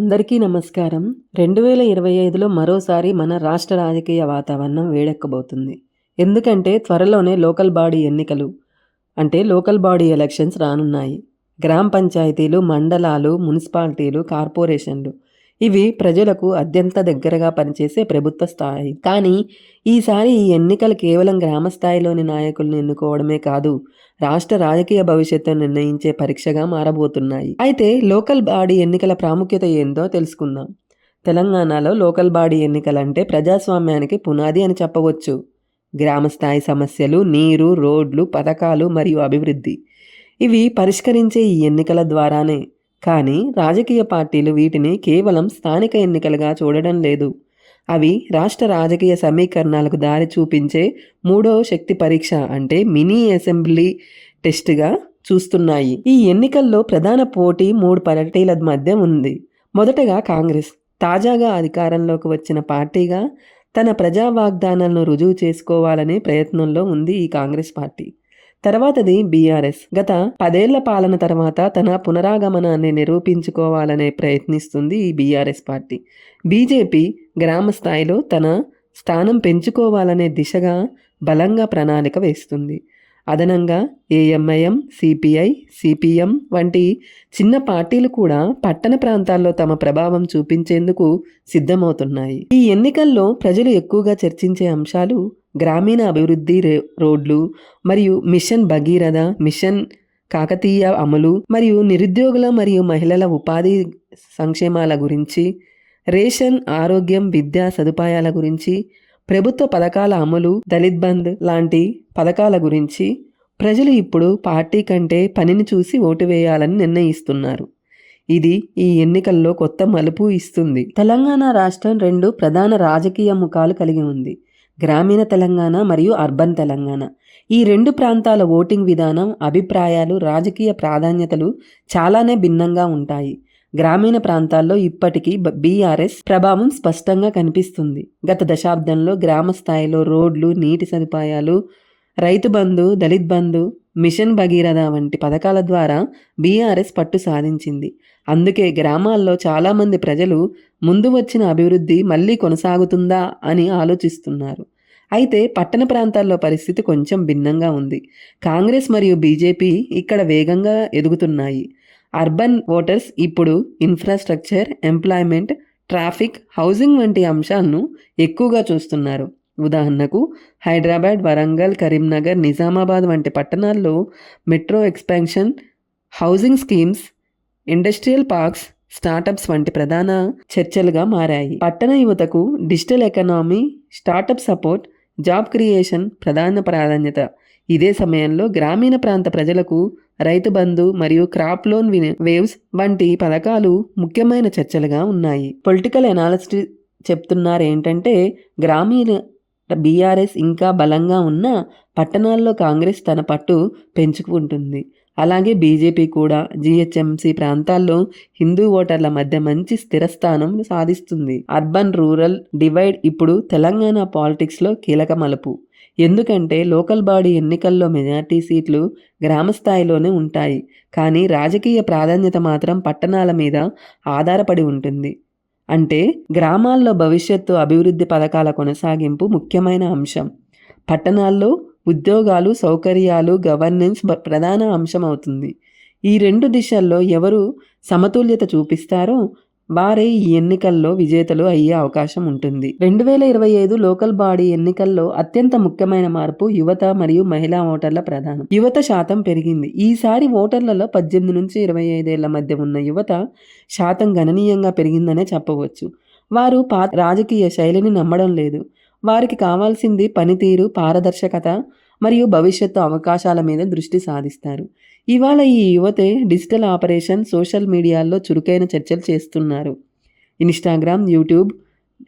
అందరికీ నమస్కారం. రెండు వేల ఇరవై ఐదులో మరోసారి మన రాష్ట్ర రాజకీయ వాతావరణం వేడెక్కబోతుంది. ఎందుకంటే త్వరలోనే లోకల్ బాడీ ఎన్నికలు అంటే లోకల్ బాడీ ఎలక్షన్స్ రానున్నాయి. గ్రామ పంచాయతీలు మండలాలు మున్సిపాలిటీలు కార్పొరేషన్లు ఇవి ప్రజలకు అత్యంత దగ్గరగా పనిచేసే ప్రభుత్వ స్థాయి. కానీ ఈసారి ఈ ఎన్నికలు కేవలం గ్రామ స్థాయిలోని నాయకులను ఎన్నుకోవడమే కాదు రాష్ట్ర రాజకీయ భవిష్యత్తును నిర్ణయించే పరీక్షగా మారబోతున్నాయి. అయితే లోకల్ బాడీ ఎన్నికల ప్రాముఖ్యత ఏందో తెలుసుకుందాం. తెలంగాణలో లోకల్ బాడీ ఎన్నికలంటే ప్రజాస్వామ్యానికి పునాది అని చెప్పవచ్చు. గ్రామ స్థాయి సమస్యలు నీరు రోడ్లు పథకాలు మరియు అభివృద్ధి. ఇవి పరిష్కరించే ఈ ఎన్నికల ద్వారానే కానీ రాజకీయ పార్టీలు వీటిని కేవలం స్థానిక ఎన్నికలుగా చూడడం లేదు. అవి రాష్ట్ర రాజకీయ సమీకరణాలకు దారి చూపించే మూడవ శక్తి పరీక్ష అంటే మినీ అసెంబ్లీ టెస్ట్గా చూస్తున్నాయి. ఈ ఎన్నికల్లో ప్రధాన పోటీ మూడు పార్టీల మధ్య ఉంది. మొదటగా కాంగ్రెస్. తాజాగా అధికారంలోకి వచ్చిన పార్టీగా తన ప్రజా వాగ్దానాలను రుజువు చేసుకోవాలనే ప్రయత్నంలో ఉంది ఈ కాంగ్రెస్ పార్టీ. తర్వాతది బీఆర్ఎస్. గత పదేళ్ళ పాలన తర్వాత తన పునరాగమనాన్ని నిరూపించుకోవాలనే ప్రయత్నిస్తుంది ఈ బీఆర్ఎస్ పార్టీ. బీజేపీ గ్రామ స్థాయిలో తన స్థానం పెంచుకోవాలనే దిశగా బలంగా ప్రణాళిక వేస్తుంది. అదనంగా ఏఎంఐఎం సిపిఐ సిపిఎం వంటి చిన్న పార్టీలు కూడా పట్టణ ప్రాంతాల్లో తమ ప్రభావం చూపించేందుకు సిద్ధమవుతున్నాయి. ఈ ఎన్నికల్లో ప్రజలు ఎక్కువగా చర్చించే అంశాలు గ్రామీణ అభివృద్ధి రోడ్లు మరియు మిషన్ భగీరథ మిషన్ కాకతీయ అమలు మరియు నిరుద్యోగుల మరియు మహిళల ఉపాధి సంక్షేమాల గురించి రేషన్ ఆరోగ్యం విద్యా సదుపాయాల గురించి ప్రభుత్వ పథకాల అమలు దళిత్ బంద్ లాంటి పథకాల గురించి ప్రజలు ఇప్పుడు పార్టీ కంటే పనిని చూసి ఓటు వేయాలని నిర్ణయిస్తున్నారు. ఇది ఈ ఎన్నికల్లో కొత్త మలుపు ఇస్తుంది. తెలంగాణ రాష్ట్రం రెండు ప్రధాన రాజకీయ ముఖాలు కలిగి ఉంది. గ్రామీణ తెలంగాణ మరియు అర్బన్ తెలంగాణ. ఈ రెండు ప్రాంతాల ఓటింగ్ విధానం అభిప్రాయాలు రాజకీయ ప్రాధాన్యతలు చాలానే భిన్నంగా ఉంటాయి. గ్రామీణ ప్రాంతాల్లో ఇప్పటికీ బీఆర్ఎస్ ప్రభావం స్పష్టంగా కనిపిస్తుంది. గత దశాబ్దంలో గ్రామ స్థాయిలో రోడ్లు నీటి సదుపాయాలు రైతు బంధు దళిత్ బంధు మిషన్ భగీరథ వంటి పథకాల ద్వారా బీఆర్ఎస్ పట్టు సాధించింది. అందుకే గ్రామాల్లో చాలామంది ప్రజలు ముందు వచ్చిన అభివృద్ధి మళ్ళీ కొనసాగుతుందా అని ఆలోచిస్తున్నారు. అయితే పట్టణ ప్రాంతాల్లో పరిస్థితి కొంచెం భిన్నంగా ఉంది. కాంగ్రెస్ మరియు బీజేపీ ఇక్కడ వేగంగా ఎదుగుతున్నాయి. అర్బన్ ఓటర్స్ ఇప్పుడు ఇన్ఫ్రాస్ట్రక్చర్ ఎంప్లాయ్మెంట్ ట్రాఫిక్ హౌసింగ్ వంటి అంశాలను ఎక్కువగా చూస్తున్నారు. ఉదాహరణకు హైదరాబాద్ వరంగల్ కరీంనగర్ నిజామాబాద్ వంటి పట్టణాల్లో metro expansion housing schemes industrial parks startups వంటి ప్రధాన చర్చలుగా మారాయి. పట్టణ యువతకు digital economy startup support job creation ప్రధాన ప్రాధాన్యత. ఇదే సమయంలో గ్రామీణ ప్రాంత ప్రజలకు రైతు బంధు మరియు క్రాప్ లోన్ వేవ్స్ వంటి పథకాలు ముఖ్యమైన చర్చలుగా ఉన్నాయి. పొలిటికల్ ఎనాలిస్ట్ చెప్తున్నారు ఏంటంటే గ్రామీణ బీఆర్ఎస్ ఇంకా బలంగా ఉన్న పట్టణాల్లో కాంగ్రెస్ తన పట్టు పెంచుకుంటుంది. అలాగే బీజేపీ కూడా జిహెచ్ఎంసీ ప్రాంతాల్లో హిందూ ఓటర్ల మధ్య మంచి స్థిరస్థానం సాధిస్తుంది. అర్బన్ రూరల్ డివైడ్ ఇప్పుడు తెలంగాణ పాలిటిక్స్లో కీలక మలుపు. ఎందుకంటే లోకల్ బాడీ ఎన్నికల్లో మెజార్టీ సీట్లు గ్రామ స్థాయిలోనే ఉంటాయి. కానీ రాజకీయ ప్రాధాన్యత మాత్రం పట్టణాల మీద ఆధారపడి ఉంటుంది. అంటే గ్రామాల్లో భవిష్యత్తు అభివృద్ధి పథకాల కొనసాగింపు ముఖ్యమైన అంశం. పట్టణాల్లో ఉద్యోగాలు సౌకర్యాలు గవర్నెన్స్ ప్రధాన అంశం అవుతుంది. ఈ రెండు దిశల్లో ఎవరు సమతుల్యత చూపిస్తారో వారే ఈ ఎన్నికల్లో విజేతలు అయ్యే అవకాశం ఉంటుంది. రెండు వేల ఇరవై ఐదు లోకల్ బాడీ ఎన్నికల్లో అత్యంత ముఖ్యమైన మార్పు యువత మరియు మహిళా ఓటర్ల ప్రధానం. యువత శాతం పెరిగింది. ఈసారి ఓటర్లలో పద్దెనిమిది నుంచి ఇరవై ఐదేళ్ళ మధ్య ఉన్న యువత శాతం గణనీయంగా పెరిగిందనే చెప్పవచ్చు. వారు పా రాజకీయ శైలిని నమ్మడం లేదు. వారికి కావాల్సింది పనితీరు పారదర్శకత మరియు భవిష్యత్తు అవకాశాల మీద దృష్టి సాధిస్తారు. ఇవాళ ఈ యువతే డిజిటల్ ఆపరేషన్ సోషల్ మీడియాల్లో చురుకైన చర్చలు చేస్తున్నారు. ఇన్స్టాగ్రామ్ యూట్యూబ్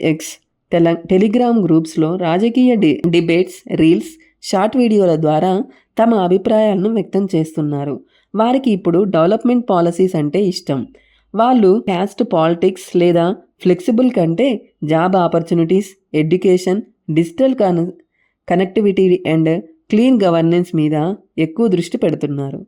ఎక్స్ టెల టెలిగ్రామ్ గ్రూప్స్లో రాజకీయ డి డిబేట్స్ రీల్స్ షార్ట్ వీడియోల ద్వారా తమ అభిప్రాయాలను వ్యక్తం చేస్తున్నారు. వారికి ఇప్పుడు డెవలప్మెంట్ పాలసీస్ అంటే ఇష్టం. వాళ్ళు క్యాస్ట్ పాలిటిక్స్ లేదా ఫ్లెక్సిబుల్ కంటే జాబ్ ఆపర్చునిటీస్ ఎడ్యుకేషన్ డిజిటల్ కన కనెక్టివిటీ అండ్ క్లీన్ గవర్నెన్స్ మీద ఎక్కువ దృష్టి పెడుతున్నారు.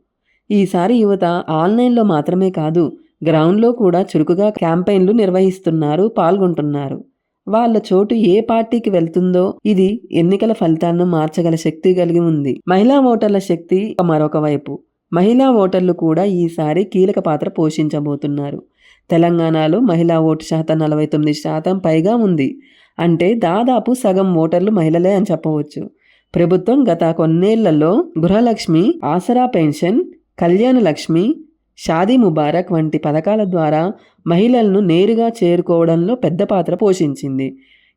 ఈసారి యువత ఆన్లైన్లో మాత్రమే కాదు గ్రౌండ్లో కూడా చురుకుగా క్యాంపెయిన్లు నిర్వహిస్తున్నారు పాల్గొంటున్నారు. వాళ్ళ చోటు ఏ పార్టీకి వెళ్తుందో ఇది ఎన్నికల ఫలితాలను మార్చగల శక్తి కలిగి ఉంది. మహిళా ఓటర్ల శక్తి మరొక వైపు. మహిళా ఓటర్లు కూడా ఈసారి కీలక పాత్ర పోషించబోతున్నారు. తెలంగాణలో మహిళా ఓటు శాతం నలభై తొమ్మిది శాతం పైగా ఉంది. అంటే దాదాపు సగం ఓటర్లు మహిళలే అని చెప్పవచ్చు. ప్రభుత్వం గత కొన్నేళ్ళలో గృహలక్ష్మి ఆసరా పెన్షన్ కళ్యాణ లక్ష్మి షాదీ ముబారక్ వంటి పథకాల ద్వారా మహిళలను నేరుగా చేరుకోవడంలో పెద్ద పాత్ర పోషించింది.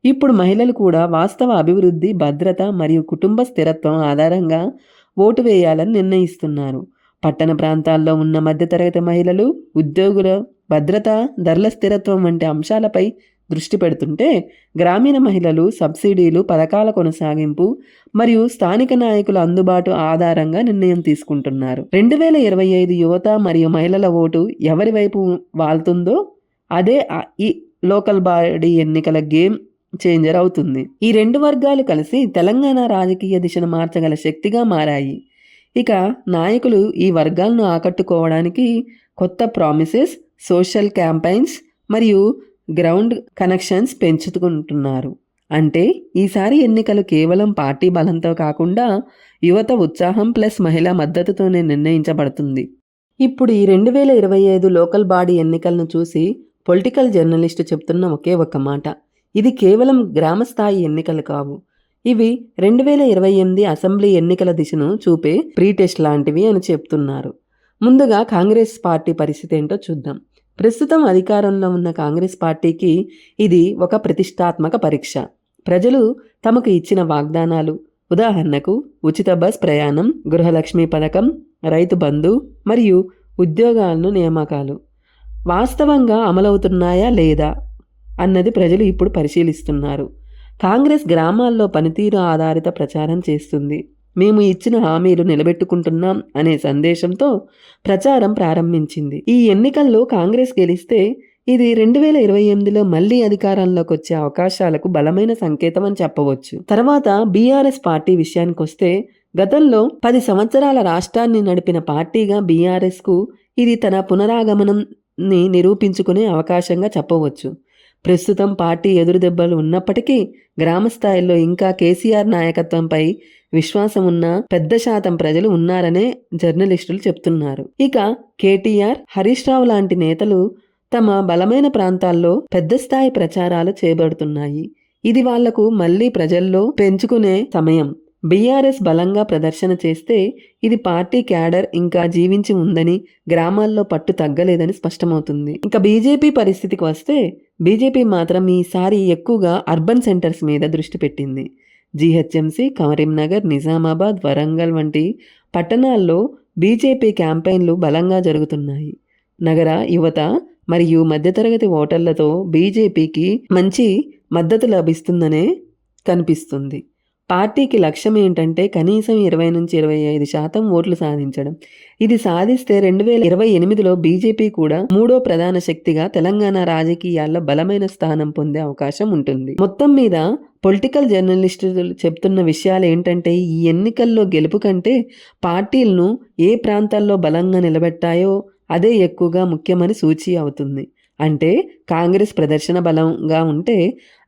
ఇప్పుడు మహిళలు కూడా వాస్తవ అభివృద్ధి భద్రత మరియు కుటుంబ స్థిరత్వం ఆధారంగా ఓటు వేయాలని నిర్ణయిస్తున్నారు. పట్టణ ప్రాంతాల్లో ఉన్న మధ్యతరగతి మహిళలు ఉద్యోగుల భద్రత ధరల స్థిరత్వం వంటి అంశాలపై దృష్టి పెడుతుంటే గ్రామీణ మహిళలు సబ్సిడీలు పథకాల కొనసాగింపు మరియు స్థానిక నాయకుల అందుబాటు ఆధారంగా నిర్ణయం తీసుకుంటున్నారు. రెండు వేల ఇరవై ఐదు యువత మరియు మహిళల ఓటు ఎవరి వైపు వాళ్తుందో అదే ఈ లోకల్ బాడీ ఎన్నికల గేమ్ చేంజర్ అవుతుంది. ఈ రెండు వర్గాలు కలిసి తెలంగాణ రాజకీయ దిశను మార్చగల శక్తిగా మారాయి. ఇక నాయకులు ఈ వర్గాలను ఆకట్టుకోవడానికి కొత్త ప్రామిసెస్ సోషల్ క్యాంపెయిన్స్ మరియు గ్రౌండ్ కనెక్షన్స్ పెంచుకుంటున్నారు. అంటే ఈసారి ఎన్నికలు కేవలం పార్టీ బలంతో కాకుండా యువత ఉత్సాహం ప్లస్ మహిళా మద్దతుతోనే నిర్ణయించబడుతుంది. ఇప్పుడు ఈ రెండు వేల ఇరవై ఐదు లోకల్ బాడీ ఎన్నికలను చూసి పొలిటికల్ జర్నలిస్టు చెప్తున్న ఒకే ఒక మాట. ఇది కేవలం గ్రామస్థాయి ఎన్నికలు కావు. ఇవి రెండు వేల ఇరవై ఎనిమిది అసెంబ్లీ ఎన్నికల దిశను చూపే ప్రీ టెస్ట్ లాంటివి అని చెప్తున్నారు. ముందుగా కాంగ్రెస్ పార్టీ పరిస్థితి ఏంటో చూద్దాం. ప్రస్తుతం అధికారంలో ఉన్న కాంగ్రెస్ పార్టీకి ఇది ఒక ప్రతిష్టాత్మక పరీక్ష. ప్రజలు తమకు ఇచ్చిన వాగ్దానాలు ఉదాహరణకు ఉచిత బస్ ప్రయాణం గృహలక్ష్మి పథకం రైతు బంధు మరియు ఉద్యోగాలను నియామకాలు. వాస్తవంగా అమలవుతున్నాయా లేదా అన్నది ప్రజలు ఇప్పుడు పరిశీలిస్తున్నారు. కాంగ్రెస్ గ్రామాల్లో పనితీరు ఆధారిత ప్రచారం చేస్తుంది. మేము ఇచ్చిన హామీలు నిలబెట్టుకుంటున్నాం అనే సందేశంతో ప్రచారం ప్రారంభించింది. ఈ ఎన్నికల్లో కాంగ్రెస్ గెలిస్తే ఇది రెండు వేల ఇరవై ఎనిమిదిలో మళ్ళీ అధికారంలోకి వచ్చే అవకాశాలకు బలమైన సంకేతం అని చెప్పవచ్చు. తర్వాత బీఆర్ఎస్ పార్టీ విషయానికి వస్తే గతంలో పది సంవత్సరాల రాష్ట్రాన్ని నడిపిన పార్టీగా బీఆర్ఎస్కు ఇది తన పునరాగమనంని నిరూపించుకునే అవకాశంగా చెప్పవచ్చు. ప్రస్తుతం పార్టీ ఎదురుదెబ్బలు ఉన్నప్పటికీ గ్రామ స్థాయిలో ఇంకా కేసీఆర్ నాయకత్వంపై విశ్వాసం ఉన్న పెద్ద శాతం ప్రజలు ఉన్నారనే జర్నలిస్టులు చెప్తున్నారు. ఇక కేటీఆర్ హరీష్ రావు లాంటి నేతలు తమ బలమైన ప్రాంతాల్లో పెద్ద స్థాయి ప్రచారాలు చేపడుతున్నాయి. ఇది వాళ్ళకు మళ్ళీ ప్రజల్లో పెంచుకునే సమయం. బీఆర్ఎస్ బలంగా ప్రదర్శన చేస్తే ఇది పార్టీ క్యాడర్ ఇంకా జీవించి ఉందని గ్రామాల్లో పట్టు తగ్గలేదని స్పష్టమవుతుంది. ఇంకా బీజేపీ పరిస్థితికి వస్తే బీజేపీ మాత్రం ఈసారి ఎక్కువగా అర్బన్ సెంటర్స్ మీద దృష్టి పెట్టింది. జీహెచ్ఎంసీ కరీంనగర్ నిజామాబాద్ వరంగల్ వంటి పట్టణాల్లో బీజేపీ క్యాంపెయిన్లు బలంగా జరుగుతున్నాయి. నగర యువత మరియు మధ్యతరగతి ఓటర్లతో బీజేపీకి మంచి మద్దతు లభిస్తుందనే కనిపిస్తుంది. పార్టీకి లక్ష్యం ఏంటంటే కనీసం ఇరవై నుంచి ఇరవై ఐదు శాతం ఓట్లు సాధించడం. ఇది సాధిస్తే రెండు వేల ఇరవై ఎనిమిదిలో బీజేపీ కూడా మూడో ప్రధాన శక్తిగా తెలంగాణ రాజకీయాల్లో బలమైన స్థానం పొందే అవకాశం ఉంటుంది. మొత్తం మీద పొలిటికల్ జర్నలిస్టులు చెప్తున్న విషయాలు ఏంటంటే ఈ ఎన్నికల్లో గెలుపు కంటే పార్టీలను ఏ ప్రాంతాల్లో బలంగా నిలబెట్టాయో అదే ఎక్కువగా ముఖ్యమని సూచి అవుతుంది. అంటే కాంగ్రెస్ ప్రదర్శన బలంగా ఉంటే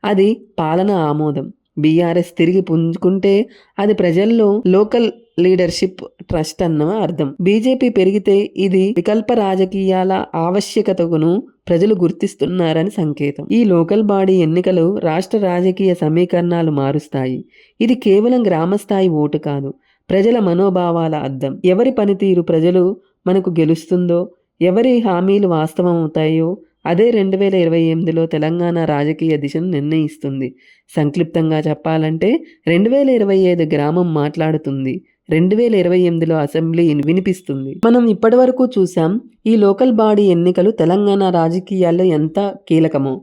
అది పాలన ఆమోదం. బీఆర్ఎస్ తిరిగి పుంజుకుంటే అది ప్రజల్లో లోకల్ లీడర్షిప్ ట్రస్ట్ అన్న అర్థం. బీజేపీ పెరిగితే ఇది వికల్ప రాజకీయాల ఆవశ్యకతను ప్రజలు గుర్తిస్తున్నారని సంకేతం. ఈ లోకల్ బాడీ ఎన్నికలు రాష్ట్ర రాజకీయ సమీకరణాలు మారుస్తాయి. ఇది కేవలం గ్రామస్థాయి ఓటు కాదు ప్రజల మనోభావాల అర్థం. ఎవరి పనితీరు ప్రజలు మనకు గెలుస్తుందో ఎవరి హామీలు వాస్తవం అవుతాయో అదే రెండు వేల ఇరవై ఎనిమిదిలో తెలంగాణ రాజకీయ దిశను నిర్ణయిస్తుంది. సంక్లిప్తంగా చెప్పాలంటే రెండు వేల ఇరవై ఐదు గ్రామం మాట్లాడుతుంది. రెండు వేల ఇరవై ఎనిమిదిలో అసెంబ్లీ వినిపిస్తుంది. మనం ఇప్పటి వరకు చూసాం ఈ లోకల్ బాడీ ఎన్నికలు తెలంగాణ రాజకీయాల్లో ఎంత కీలకమో.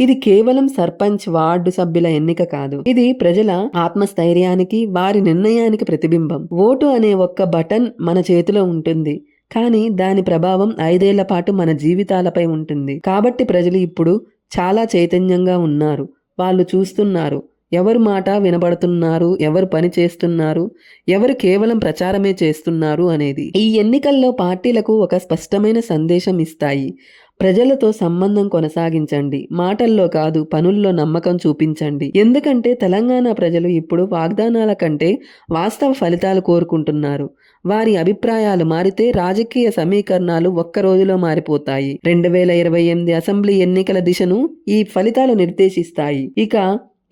ఇది కేవలం సర్పంచ్ వార్డు సభ్యుల ఎన్నిక కాదు. ఇది ప్రజల ఆత్మస్థైర్యానికి వారి నిర్ణయానికి ప్రతిబింబం. ఓటు అనే ఒక్క బటన్ మన చేతిలో ఉంటుంది. కానీ దాని ప్రభావం ఐదేళ్ళ పాటు మన జీవితాలపై ఉంటుంది. కాబట్టి ప్రజలు ఇప్పుడు చాలా చైతన్యంగా ఉన్నారు. వాళ్ళు చూస్తున్నారు. ఎవరు మాట వినబడుతున్నారు? ఎవరు పని చేస్తున్నారు? ఎవరు కేవలం ప్రచారమే చేస్తున్నారు అనేది. ఈ ఎన్నికల్లో పార్టీలకు ఒక స్పష్టమైన సందేశం ఇస్తాయి. ప్రజలతో సంబంధం కొనసాగించండి. మాటల్లో కాదు పనుల్లో నమ్మకం చూపించండి. ఎందుకంటే తెలంగాణ ప్రజలు ఇప్పుడు వాగ్దానాల కంటే వాస్తవ ఫలితాలు కోరుకుంటున్నారు. వారి అభిప్రాయాలు మారితే రాజకీయ సమీకరణాలు ఒక్క రోజులో మారిపోతాయి. రెండు వేల ఇరవై ఎనిమిది అసెంబ్లీ ఎన్నికల దిశను ఈ ఫలితాలు నిర్దేశిస్తాయి. ఇక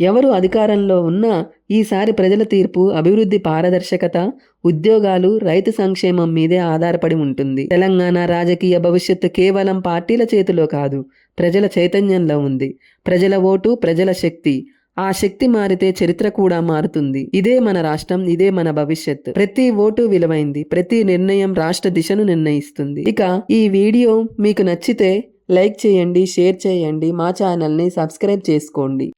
ఎవరు అధికారంలో ఉన్నా ఈసారి ప్రజల తీర్పు అభివృద్ధి పారదర్శకత ఉద్యోగాలు రైతు సంక్షేమం మీదే ఆధారపడి ఉంటుంది. తెలంగాణ రాజకీయ భవిష్యత్తు కేవలం పార్టీల చేతిలో కాదు ప్రజల చైతన్యంలో ఉంది. ప్రజల ఓటు ప్రజల శక్తి. ఆ శక్తి మారితే చరిత్ర కూడా మారుతుంది. ఇదే మన రాష్ట్రం ఇదే మన భవిష్యత్తు. ప్రతి ఓటు విలువైంది ప్రతి నిర్ణయం రాష్ట్ర దిశను నిర్ణయిస్తుంది. ఇక ఈ వీడియో మీకు నచ్చితే లైక్ చేయండి షేర్ చేయండి మా ఛానల్ని సబ్స్క్రైబ్ చేసుకోండి.